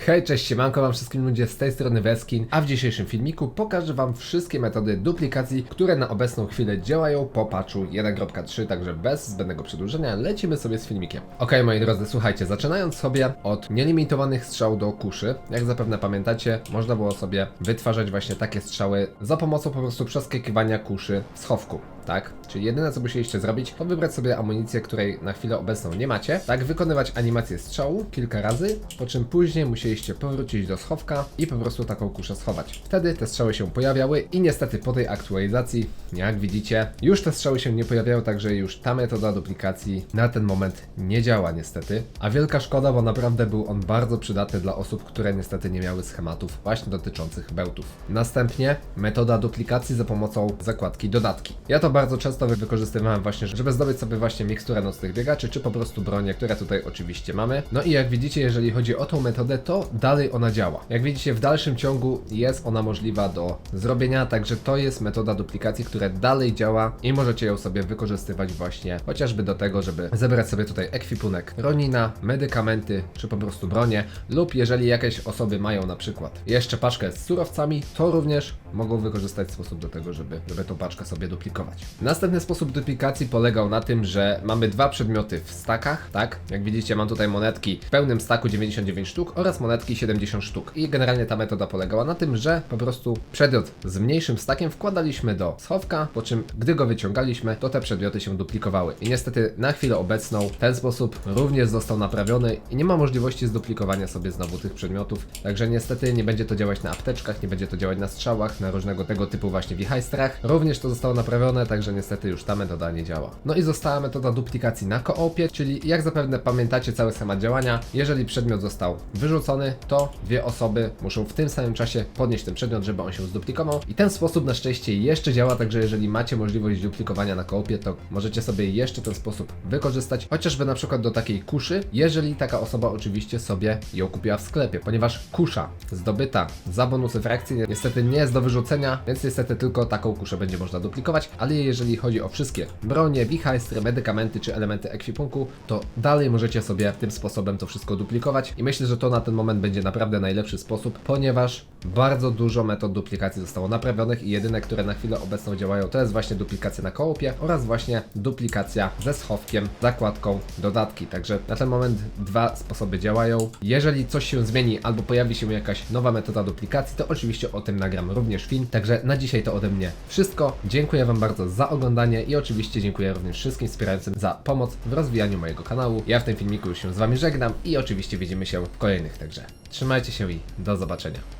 Hej, cześć, siemanko wam wszystkim ludzie, z tej strony Weskin, a w dzisiejszym filmiku pokażę wam wszystkie metody duplikacji, które na obecną chwilę działają po patchu 1.3, także bez zbędnego przedłużenia lecimy sobie z filmikiem. Ok, moi drodzy, słuchajcie, zaczynając sobie od nielimitowanych strzał do kuszy, jak zapewne pamiętacie, można było sobie wytwarzać właśnie takie strzały za pomocą po prostu przeskakiwania kuszy w schowku. Tak? Czyli jedyne co musieliście zrobić, to wybrać sobie amunicję, której na chwilę obecną nie macie, tak? Wykonywać animację strzału kilka razy, po czym później musieliście powrócić do schowka i po prostu taką kuszę schować. Wtedy te strzały się pojawiały i niestety po tej aktualizacji, jak widzicie, już te strzały się nie pojawiają, także już ta metoda duplikacji na ten moment nie działa niestety. A wielka szkoda, bo naprawdę był on bardzo przydatny dla osób, które niestety nie miały schematów właśnie dotyczących bełtów. Następnie metoda duplikacji za pomocą zakładki dodatki. Ja to bardzo często wy- wykorzystywałem właśnie, żeby zdobyć sobie właśnie miksturę nocnych biegaczy, czy po prostu bronię, które tutaj oczywiście mamy. No i jak widzicie, jeżeli chodzi o tą metodę, to dalej ona działa. Jak widzicie, w dalszym ciągu jest ona możliwa do zrobienia, także to jest metoda duplikacji, która dalej działa i możecie ją sobie wykorzystywać właśnie chociażby do tego, żeby zebrać sobie tutaj ekwipunek Ronina, medykamenty, czy po prostu bronię, lub jeżeli jakieś osoby mają na przykład jeszcze paczkę z surowcami, to również mogą wykorzystać sposób do tego, żeby, żeby tą paczkę sobie duplikować. Następny sposób duplikacji polegał na tym, że mamy dwa przedmioty w stakach, tak? Jak widzicie, mam tutaj monetki w pełnym staku 99 sztuk oraz monetki 70 sztuk. I generalnie ta metoda polegała na tym, że po prostu przedmiot z mniejszym stakiem wkładaliśmy do schowka, po czym gdy go wyciągaliśmy, to te przedmioty się duplikowały. I niestety na chwilę obecną ten sposób również został naprawiony i nie ma możliwości zduplikowania sobie znowu tych przedmiotów. Także niestety nie będzie to działać na apteczkach, nie będzie to działać na strzałach, na różnego tego typu właśnie wichajstrach. Również to zostało naprawione, także niestety już ta metoda nie działa. No i została metoda duplikacji na koopie, czyli jak zapewne pamiętacie cały schemat działania, jeżeli przedmiot został wyrzucony, to dwie osoby muszą w tym samym czasie podnieść ten przedmiot, żeby on się zduplikował. I ten sposób na szczęście jeszcze działa, także jeżeli macie możliwość duplikowania na koopie, to możecie sobie jeszcze ten sposób wykorzystać, chociażby na przykład do takiej kuszy, jeżeli taka osoba oczywiście sobie ją kupiła w sklepie, ponieważ kusza zdobyta za bonusy frakcji niestety nie jest do wyrzucenia, więc niestety tylko taką kuszę będzie można duplikować, ale jeżeli chodzi o wszystkie bronie, wichajstry, medykamenty czy elementy ekwipunku, to dalej możecie sobie tym sposobem to wszystko duplikować i myślę, że to na ten moment będzie naprawdę najlepszy sposób, ponieważ bardzo dużo metod duplikacji zostało naprawionych i jedyne, które na chwilę obecną działają, to jest właśnie duplikacja na kołopie oraz właśnie duplikacja ze schowkiem, zakładką, dodatki. Także na ten moment dwa sposoby działają. Jeżeli coś się zmieni albo pojawi się jakaś nowa metoda duplikacji, to oczywiście o tym nagram również film. Także na dzisiaj to ode mnie wszystko. Dziękuję Wam za oglądanie i oczywiście dziękuję również wszystkim wspierającym za pomoc w rozwijaniu mojego kanału. Ja w tym filmiku już się z Wami żegnam i oczywiście widzimy się w kolejnych. Także trzymajcie się i do zobaczenia.